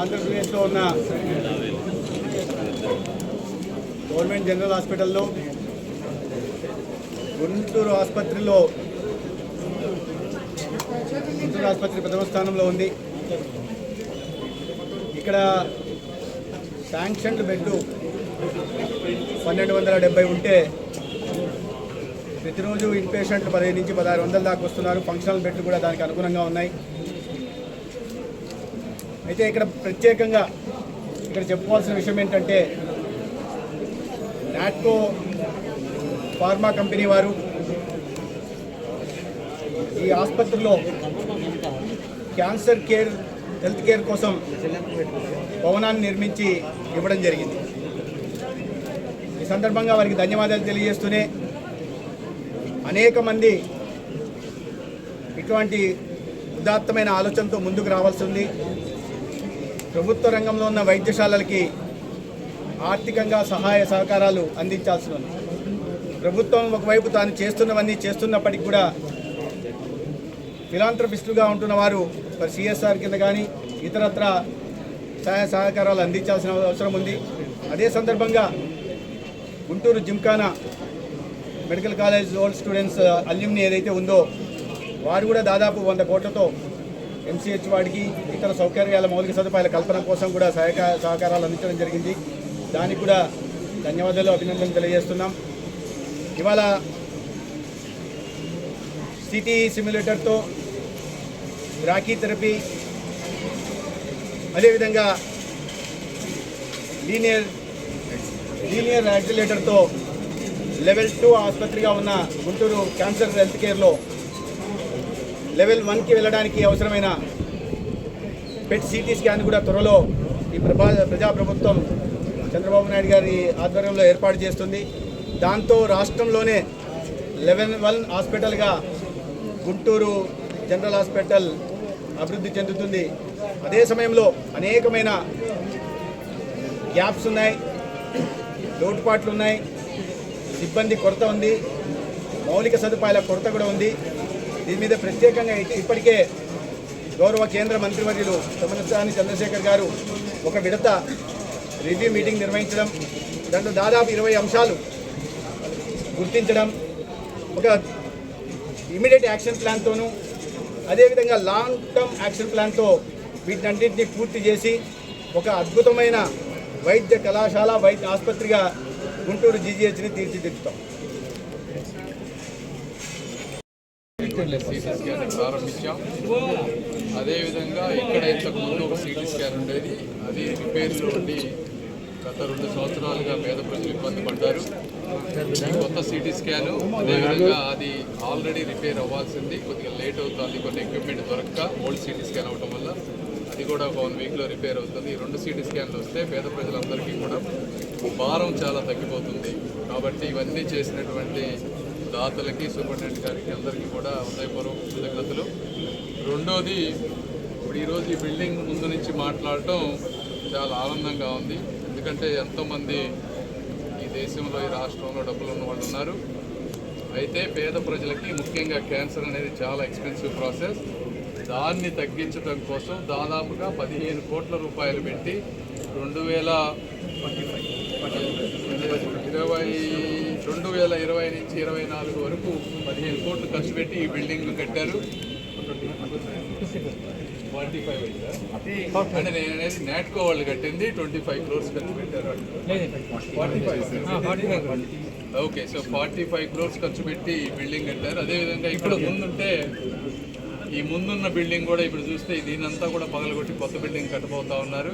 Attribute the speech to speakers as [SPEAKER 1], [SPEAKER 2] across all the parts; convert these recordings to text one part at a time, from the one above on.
[SPEAKER 1] ఆంధ్రప్రదేశ్లో ఉన్న government general హాస్పిటల్లో గుంటూరు ఆసుపత్రిలో గుంటూరు ఆసుపత్రి ప్రథమ స్థానంలో ఉంది. ఇక్కడ శాంక్షన్డ్ బెడ్ పన్నెండు వందల డెబ్బై ఉంటే ప్రతిరోజు ఇన్పేషెంట్లు పదిహేను నుంచి పదహారు వందల దాకా వస్తున్నారు. ఫంక్షనల్ బెడ్లు కూడా దానికి అనుగుణంగా ఉన్నాయి. అయితే ఇక్కడ ప్రత్యేకంగా ఇక్కడ చెప్పుకోవాల్సిన విషయం ఏంటంటే నాట్కో ఫార్మా కంపెనీ వారు ఈ ఆసుపత్రిలో క్యాన్సర్ కేర్ హెల్త్ కేర్ కోసం భవనాన్ని నిర్మించి ఇవ్వడం జరిగింది. ఈ సందర్భంగా వారికి ధన్యవాదాలు తెలియజేస్తూనే అనేక మంది ఇటువంటి ఉదాత్తమైన ఆలోచనతో ముందుకు రావాల్సి ఉంది. ప్రభుత్వ రంగంలో ఉన్న వైద్యశాలలకి ఆర్థికంగా సహాయ సహకారాలు అందించాల్సి ఉంది ప్రభుత్వం ఒకవైపు తాను చేస్తున్నవన్నీ చేస్తున్నప్పటికీ కూడా ఫిలాంథ్రపిస్టులుగా ఉంటున్న వారు మరి సిఎస్ఆర్ కింద కానీ ఇతరత్ర సహాయ సహకారాలు అందించాల్సిన అవసరం ఉంది. అదే సందర్భంగా Guntur gymkhana medical college old students alumni ఏదైతే ఉందో వారు కూడా దాదాపు వంద కోట్లతో ఎంసీహెచ్ వాడికి ఇతర సౌకర్యాల మౌలిక సదుపాయాల కల్పన కోసం కూడా సహాయక సహకారాలు అందించడం జరిగింది. దానికి కూడా ధన్యవాదాలు అభినందనలు తెలియజేస్తున్నాం. ఇవాళ సిటీ సిమ్యులేటర్తో రాఖీ థెరపీ అదేవిధంగా లీనియర్ లీనియర్ యాక్సిలేటర్తో లెవెల్ టూ ఆసుపత్రిగా ఉన్న గుంటూరు క్యాన్సర్ హెల్త్ కేర్లో లెవెల్ వన్కి వెళ్ళడానికి అవసరమైన పెట్ సిటీ స్కాన్ కూడా త్వరలో ఈ ప్రభా ప్రజాప్రభుత్వం చంద్రబాబు నాయుడు గారి ఆధ్వర్యంలో ఏర్పాటు చేస్తుంది. దాంతో రాష్ట్రంలోనే లెవెన్ వన్ హాస్పిటల్గా గుంటూరు జనరల్ హాస్పిటల్ అభివృద్ధి చెందుతుంది. అదే సమయంలో అనేకమైన గ్యాప్స్ ఉన్నాయి లోటుపాట్లు ఉన్నాయి సిబ్బంది కొరత ఉంది మౌలిక సదుపాయాల కొరత కూడా ఉంది. దీని మీద ప్రత్యేకంగా ఇప్పటికే గౌరవ కేంద్ర మంత్రివర్యులు తమనసాని చంద్రశేఖర్ గారు ఒక విడత రివ్యూ మీటింగ్ నిర్వహించడం దాంట్లో దాదాపు ఇరవై అంశాలు గుర్తించడం ఒక ఇమీడియట్ యాక్షన్ ప్లాన్తోనూ అదేవిధంగా లాంగ్ టర్మ్ యాక్షన్ ప్లాన్తో వీటన్నింటినీ పూర్తి చేసి ఒక అద్భుతమైన వైద్య కళాశాల వైద్య ఆసుపత్రిగా గుంటూరు జీజీహెచ్ని తీర్చిదిద్దుతాం.
[SPEAKER 2] సిటీ స్కాన్ ప్రారంభించాం. అదేవిధంగా ఇక్కడ ఇంతకు ముందు ఒక సిటీ స్కాన్ ఉండేది. అది రిపేర్లో ఉండి గత రెండు సంవత్సరాలుగా పేద ప్రజలు ఇబ్బంది పడ్డారు. కొత్త సిటీ స్కాన్ అదేవిధంగా అది ఆల్రెడీ రిపేర్ అవ్వాల్సింది. కొద్దిగా లేట్ అవుతుంది. కొన్ని ఎక్విప్మెంట్ దొరక్క ఓల్డ్ సిటీ స్కాన్ అవటం వల్ల అది కూడా ఒక వన్ వీక్లో రిపేర్ అవుతుంది. ఈ రెండు సిటీ స్కాన్లు వస్తే పేద ప్రజలందరికీ కూడా భారం చాలా తగ్గిపోతుంది. కాబట్టి ఇవన్నీ చేసినటువంటి దాతలకి సూపరింటెండెంట్ గారికి అందరికీ కూడా హృదయపూర్వక కృతజ్ఞతలు. రెండోది ఇప్పుడు ఈరోజు ఈ బిల్డింగ్ ముందు నుంచి మాట్లాడటం చాలా ఆనందంగా ఉంది. ఎందుకంటే ఎంతోమంది ఈ దేశంలో ఈ రాష్ట్రంలో డబ్బులు ఉన్న వాళ్ళు ఉన్నారు. అయితే పేద ప్రజలకి ముఖ్యంగా క్యాన్సర్ అనేది చాలా ఎక్స్పెన్సివ్ ప్రాసెస్. దాన్ని తగ్గించడం కోసం దాదాపుగా పదిహేను కోట్ల రూపాయలు పెట్టి రెండు వేల ఇరవై రెండు వేల ఇరవై నుంచి ఇరవై నాలుగు వరకు పదిహేను కోట్లు ఖర్చు పెట్టి ఈ బిల్డింగ్ కట్టారు. ఫైవ్ అంటే నేను అనేది నాట్కో వాళ్ళు కట్టింది ట్వంటీ ఫైవ్ క్రోర్స్ ఖర్చు పెట్టారు okay so forty five crores ఖర్చు పెట్టి ఈ బిల్డింగ్ కట్టారు. అదేవిధంగా ఇక్కడ ముందుంటే ఈ ముందున్న బిల్డింగ్ కూడా ఇప్పుడు చూస్తే దీనంతా కూడా పగలగొట్టి కొత్త బిల్డింగ్ కట్టబోతా ఉన్నారు.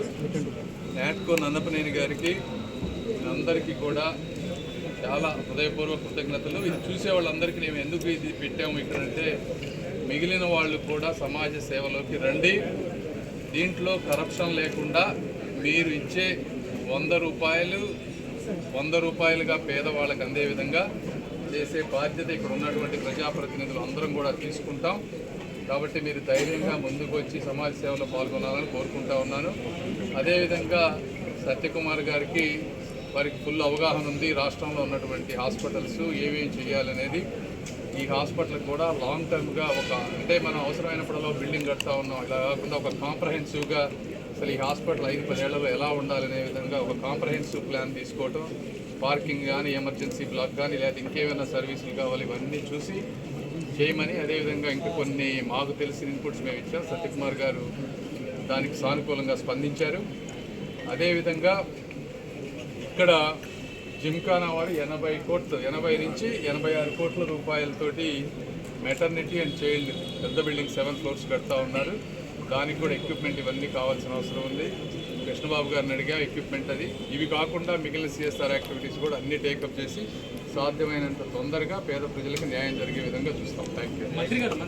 [SPEAKER 2] నాట్కో నన్నపనేని గారికి అందరికీ కూడా చాలా హృదయపూర్వక కృతజ్ఞతలు. ఇది చూసే వాళ్ళందరికీ మేము ఎందుకు ఇది పెట్టాము ఇక్కడంటే మిగిలిన వాళ్ళు కూడా సమాజ సేవలోకి రండి. దీంట్లో కరప్షన్ లేకుండా మీరు ఇచ్చే వంద రూపాయలు వంద రూపాయలుగా పేదవాళ్ళకి అందే విధంగా చేసే బాధ్యత ఇక్కడ ఉన్నటువంటి ప్రజాప్రతినిధులు అందరం కూడా తీసుకుంటాం. కాబట్టి మీరు ధైర్యంగా ముందుకు వచ్చి సమాజ సేవలో పాల్గొనాలని కోరుకుంటా ఉన్నాను. అదేవిధంగా సత్యకుమార్ గారికి వారికి ఫుల్ అవగాహన ఉంది. రాష్ట్రంలో ఉన్నటువంటి హాస్పిటల్స్ ఏమేమి చేయాలనేది ఈ హాస్పిటల్ కూడా లాంగ్ టర్మ్గా ఒక అంటే మనం అవసరమైనప్పుడల్లా బిల్డింగ్ కడతా ఉన్నాం. ఇలా కాకుండా ఒక కాంప్రహెన్సివ్గా అసలు ఈ హాస్పిటల్ ఐదు పదేళ్ళలో ఎలా ఉండాలనే విధంగా ఒక కాంప్రహెన్సివ్ ప్లాన్ తీసుకోవటం. పార్కింగ్ కానీ ఎమర్జెన్సీ బ్లాక్ కానీ లేదా ఇంకేమైనా సర్వీసులు కావాలి ఇవన్నీ చూసి చేయమని అదేవిధంగా ఇంకా కొన్ని మాకు తెలిసిన ఇన్పుట్స్ మేము ఇచ్చాం. సత్యకుమార్ గారు దానికి సానుకూలంగా స్పందించారు. అదేవిధంగా ఇక్కడ జిమ్ఖానా వారు ఎనభై కోట్లు ఎనభై నుంచి ఎనభై ఆరు కోట్ల రూపాయలతోటి మెటర్నిటీ అండ్ చైల్డ్ పెద్ద బిల్డింగ్ సెవెన్ ఫ్లోర్స్ కడతా ఉన్నారు. దానికి కూడా ఎక్విప్మెంట్ ఇవన్నీ కావాల్సిన అవసరం ఉంది. కృష్ణబాబు గారిని అడిగా ఎక్విప్మెంట్ అది. ఇవి కాకుండా మిగిలిన సిఎస్ఆర్ యాక్టివిటీస్ కూడా అన్ని టేకప్ చేసి సాధ్యమైనంత తొందరగా పేద ప్రజలకు న్యాయం జరిగే విధంగా చూస్తాం. థ్యాంక్ యూ
[SPEAKER 3] మంత్రి గారు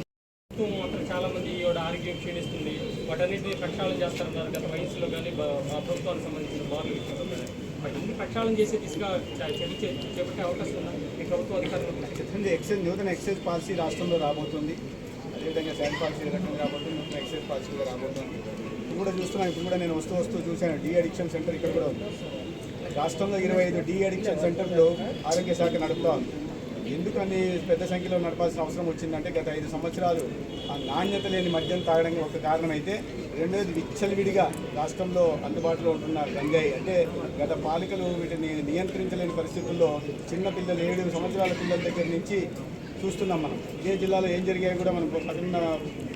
[SPEAKER 3] మాత్రం చాలా మంది ఆరోగ్యం క్షీణిస్తుంది. వాటన్నిటిని ప్రక్షాళన చేస్తున్నారు గత వయసులో కానీ ప్రభుత్వానికి సంబంధించిన బార్లు ప్రక్షాళన చేసే దిశగా చర్య చేపట్టే అవకాశం ఉందా? ప్రభుత్వ అధికారులు?
[SPEAKER 1] ఎక్సైజ్ నూతన ఎక్సైజ్ పాలసీ రాష్ట్రంలో రాబోతుంది. అదేవిధంగా శాండ్ పాలసీ రకంగా రాబోతుంది నూతన ఎక్సైజ్ పాలసీ కూడా రాబోతుంది. ఇప్పుడు కూడా చూస్తున్నాను ఇప్పుడు కూడా నేను వస్తూ వస్తూ చూశాను డీ అడిక్షన్ సెంటర్ ఇక్కడ కూడా ఉంది. రాష్ట్రంలో ఇరవై ఐదు డీ అడిక్షన్ సెంటర్లు ఆరోగ్య శాఖ నడుపుతా ఉంది. ఎందుకు అన్ని పెద్ద సంఖ్యలో నడపాల్సిన అవసరం వచ్చిందంటే గత ఐదు సంవత్సరాలు ఆ నాణ్యత లేని మద్యం తాగడానికి ఒక కారణమైతే రెండోది విచ్చలవిడిగా రాష్ట్రంలో అందుబాటులో ఉంటున్న గంగాయి అంటే గత పాలికలు వీటిని నియంత్రించలేని పరిస్థితుల్లో చిన్న పిల్లలు ఏడు సంవత్సరాల పిల్లల దగ్గర నుంచి చూస్తున్నాం మనం. ఏ జిల్లాలో ఏం జరిగాయో కూడా మనం పక్కన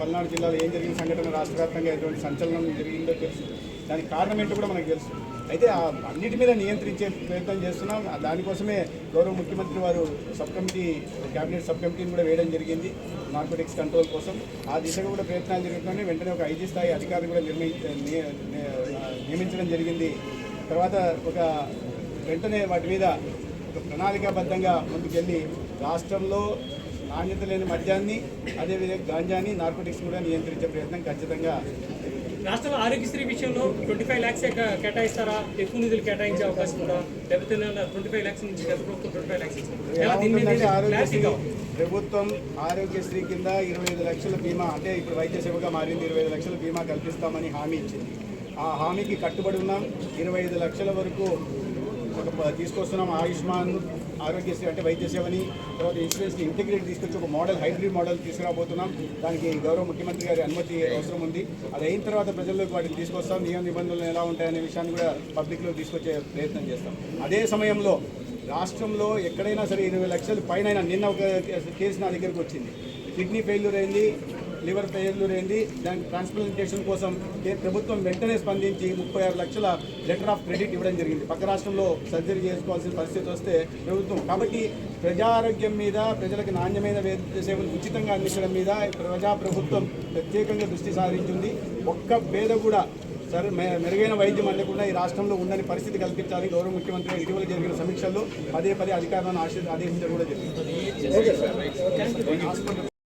[SPEAKER 1] పల్నాడు జిల్లాలో ఏం జరిగిన సంఘటన రాష్ట్ర వ్యాప్తంగా ఎటువంటి సంచలనం జరిగిందో తెలుసు. దానికి కారణం ఏంటో కూడా మనకు తెలుసు. అయితే అన్నిటి మీద నియంత్రించే ప్రయత్నం చేస్తున్నాం. దానికోసమే గౌరవ ముఖ్యమంత్రి వారు సబ్ కమిటీ క్యాబినెట్ సబ్ కమిటీని కూడా వేయడం జరిగింది. నార్కోటిక్స్ కంట్రోల్ కోసం. ఆ దిశగా కూడా ప్రయత్నాలు జరుగుతున్నాయి. వెంటనే ఒక ఐజీ స్థాయి అధికారిని కూడా నిర్ణయి నియ- నియమించడం జరిగింది. తర్వాత ఒక వెంటనే వాటి మీద ఒక ప్రణాళికాబద్ధంగా ముందుకెళ్ళి రాష్ట్రంలో నాణ్యత లేని మద్యాన్ని అదేవిధంగా గాంజాని నార్కోటిక్స్ కూడా నియంత్రించే ప్రయత్నం ఖచ్చితంగా
[SPEAKER 3] రాష్ట్రంలో ఆరోగ్యశ్రీ విషయంలో ట్వంటీ ఫైవ్ ల్యాక్స్ కేటాయిస్తారా? ఎక్కువ నిధులు కేటాయించే అవకాశం ఉందా? లేకపోతే ట్వంటీ ఫైవ్ ల్యాక్స్ నుంచి గత ప్రభుత్వం ట్వంటీ ఫైవ్ ల్యాక్స్
[SPEAKER 1] ప్రభుత్వం ఆరోగ్యశ్రీ కింద ఇరవై ఐదు లక్షల బీమా అంటే ఇప్పుడు వైద్య సేవగా మారింది ఇరవై ఐదు లక్షల బీమా కల్పిస్తామని హామీ ఇచ్చింది. ఆ హామీకి కట్టుబడి ఉన్నాం. ఇరవై ఐదు లక్షల వరకు తీసుకొస్తున్నాం ఆయుష్మాన్ ఆరోగ్యశ్రీ అంటే వైద్య సేవని తర్వాత ఇన్సూరెన్స్ని ఇంటిగ్రేట్ తీసుకొచ్చి ఒక మోడల్ హైబ్రిడ్ మోడల్ తీసుకురాబోతున్నాం. దానికి గౌరవ ముఖ్యమంత్రి గారి అనుమతి అవసరం ఉంది. అది అయిన తర్వాత ప్రజల్లోకి వాటిని తీసుకొస్తాం. నియమ నిబంధనలు ఎలా ఉంటాయనే విషయాన్ని కూడా పబ్లిక్లో తీసుకొచ్చే ప్రయత్నం చేస్తాం. అదే సమయంలో రాష్ట్రంలో ఎక్కడైనా సరే ఇరవై లక్షలు పైన నిన్న ఒక కేసు నా దగ్గరకు వచ్చింది. కిడ్నీ ఫెయిల్యూర్ అయింది. లివర్ ఫెయిల్యూర్ అయింది. దానికి ట్రాన్స్ప్లాంటేషన్ కోసం ప్రభుత్వం వెంటనే స్పందించి ముప్పై ఆరు లక్షల లెటర్ ఆఫ్ క్రెడిట్ ఇవ్వడం జరిగింది. పక్క రాష్ట్రంలో సర్జరీ చేసుకోవాల్సిన పరిస్థితి వస్తే ప్రభుత్వం. కాబట్టి ప్రజారోగ్యం మీద ప్రజలకు నాణ్యమైన వైద్య సేవలు ఉచితంగా అందించడం మీద ప్రజా ప్రభుత్వం ప్రత్యేకంగా దృష్టి సారించింది. ఒక్క పేద కూడా సరే మెరుగైన వైద్యం అందకుండా ఈ రాష్ట్రంలో ఉందని పరిస్థితి కల్పించాలి గౌరవ ముఖ్యమంత్రి ఇటీవల జరిగిన సమీక్షల్లో పదే పదే అధికారులను ఆశ ఆదేశించడం కూడా జరిగింది.